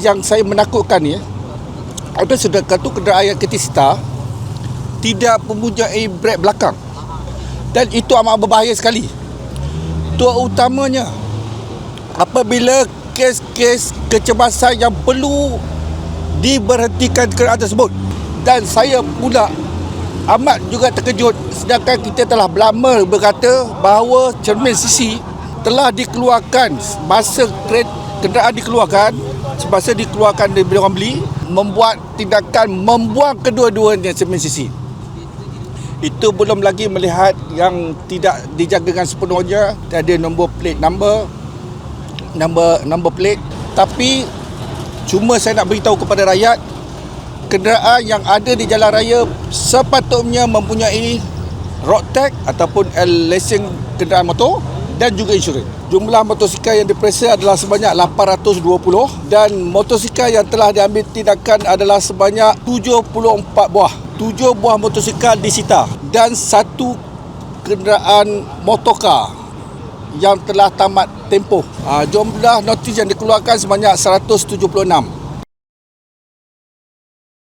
yang saya menakutkan ni ada satu kenderaan yang ketisita tidak mempunyai brek belakang. Dan itu amat berbahaya sekali. Terutamanya apabila kes-kes kecemasan yang perlu diberhentikan kenderaan tersebut. Dan saya pula amat juga terkejut sedangkan kita telah berlama berkata bahawa cermin sisi telah dikeluarkan masa kred- kenderaan dikeluarkan semasa dikeluarkan dari orang beli membuat tindakan membuang kedua-duanya cermin sisi. Itu belum lagi melihat yang tidak dijagakan sepenuhnya tiada nombor plate number number number plate. Tapi cuma saya nak beritahu kepada rakyat kenderaan yang ada di jalan raya sepatutnya mempunyai road tag ataupun lesen kenderaan motor dan juga insurans. Jumlah motosikal yang diperiksa adalah sebanyak 820 dan motosikal yang telah diambil tindakan adalah sebanyak 74 buah. 7 buah motosikal disita dan satu kenderaan motorkar yang telah tamat tempoh. Ha, jumlah notis yang dikeluarkan sebanyak 176.